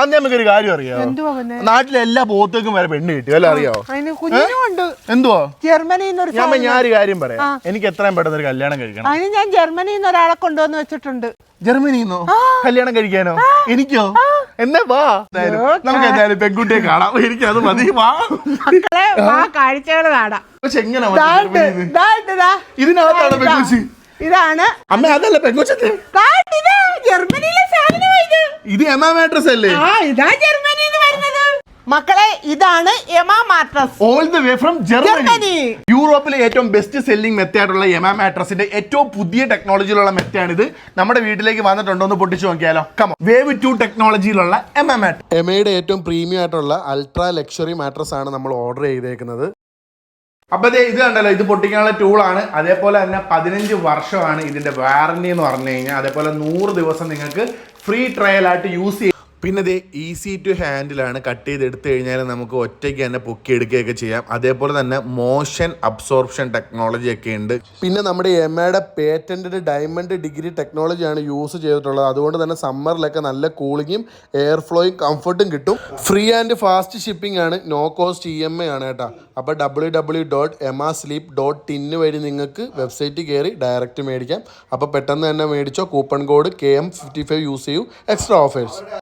അന്ന് നമുക്ക് ഒരു കാര്യം അറിയാം എന്തുവാ പിന്നെ? നാട്ടിലെ എല്ലാ പോത്തേക്കും വരെ പെണ്ണ് കിട്ടി വല്ല അറിയാവോ? അതിന് കുഞ്ഞിനും ഉണ്ട് എന്തുവാ? ജർമ്മനിയിൽ നിന്ന് ഒരു ഞാൻ സാധനം. ഞാനൊരു കാര്യം പറയാം. എനിക്ക് എത്രയും പെട്ടെന്ന് ഒരു കല്യാണം കഴിക്കണം. അതിന് ഞാൻ ജർമ്മനിയിൽ നിന്ന് ഒരാളെ കൊണ്ടുവന്ന് വെച്ചിട്ടുണ്ട്. ജർമ്മനിന്നോ കല്യാണം കഴിക്കാനോ? എനിക്കോ? എന്നെ വാ എന്തായാലും. നമുക്ക് എന്തായാലും പെൺകുട്ടിയെ കാണാം. എനിക്ക് അത് മതി വാ. മക്കളെ ആ കാഴ്ചകൾ കാണാം. പക്ഷെ എങ്ങനെ. ഇതിനകത്താണ്. പെൺകുച്ചി. ഇതാണ്. അമ്മ അതല്ല പെൺകുച്ചത്തെ. സാധനമാ ഇത് ഇത് എമ മാട്രസ് അല്ലേ? ആ ഇതാ ജർമ്മനിയിൽ നിന്ന് വരുന്നത്. മക്കളെ ഇതാണ് mattress. All the way from Germany Germany. യൂറോപ്പിലെ ഏറ്റവും ബെസ്റ്റ് സെല്ലിംഗ് മെത്തേഡുള്ള എമ മാട്രസിന്റെ ഏറ്റവും പുതിയ ടെക്നോളജിയിലുള്ള മെത്തയാണ് ഇത് നമ്മുടെ വീട്ടിലേക്ക് വന്നിട്ടുണ്ടോ? എന്ന് പൊട്ടിച്ചു നോക്കിയാലോ. കമോ വേവ് ടു ടെക്നോളജിയിലുള്ള എമ മാട്രസ് എമയുടെ ഏറ്റവും പ്രീമിയം ആയിട്ടുള്ള അൾട്രാ ലക്ഷറി മാട്രസ് ആണ് നമ്മൾ ഓർഡർ ചെയ്തേക്കുന്നത്. അപ്പൊ ദേ ഇത് കണ്ടല്ലോ ഇത് പൊട്ടിക്കാനുള്ള ടൂളാണ് അതേപോലെ തന്നെ പതിനഞ്ച് വർഷമാണ് ഇതിന്റെ വാറന്റി എന്ന് പറഞ്ഞു കഴിഞ്ഞാൽ. അതേപോലെ നൂറ് ദിവസം നിങ്ങൾക്ക് ഫ്രീ ട്രയൽ ആയിട്ട് യൂസ് ചെയ്യാം പിന്നെ ഇത് ഈസി ടു ഹാൻഡിലാണ് കട്ട് ചെയ്ത് എടുത്തു കഴിഞ്ഞാൽ നമുക്ക് ഒറ്റയ്ക്ക് തന്നെ പൊക്കി എടുക്കുകയൊക്കെ ചെയ്യാം. അതേപോലെ തന്നെ മോഷൻ അബ്സോർപ്ഷൻ ടെക്നോളജി ഒക്കെ ഉണ്ട്. പിന്നെ നമ്മുടെ എമ്മയുടെ പേറ്റന്റഡ് ഡയമണ്ട് ഡിഗ്രി ടെക്നോളജിയാണ് യൂസ് ചെയ്തിട്ടുള്ളത്. അതുകൊണ്ട് തന്നെ സമ്മറിലൊക്കെ നല്ല കൂളിങ്ങും എയർ ഫ്ലോയും കംഫർട്ടും കിട്ടും. ഫ്രീ ആൻഡ് ഫാസ്റ്റ് ഷിപ്പിംഗ് ആണ്. No cost E M I ആണ് കേട്ടോ. അപ്പോൾ W W dot Emma sleep dot in വഴി നിങ്ങൾക്ക് വെബ്സൈറ്റ് കയറി ഡയറക്റ്റ് മേടിക്കാം. അപ്പോൾ പെട്ടെന്ന് തന്നെ മേടിച്ചോ. Coupon code K M fifty five use ചെയ്യൂ. Extra offers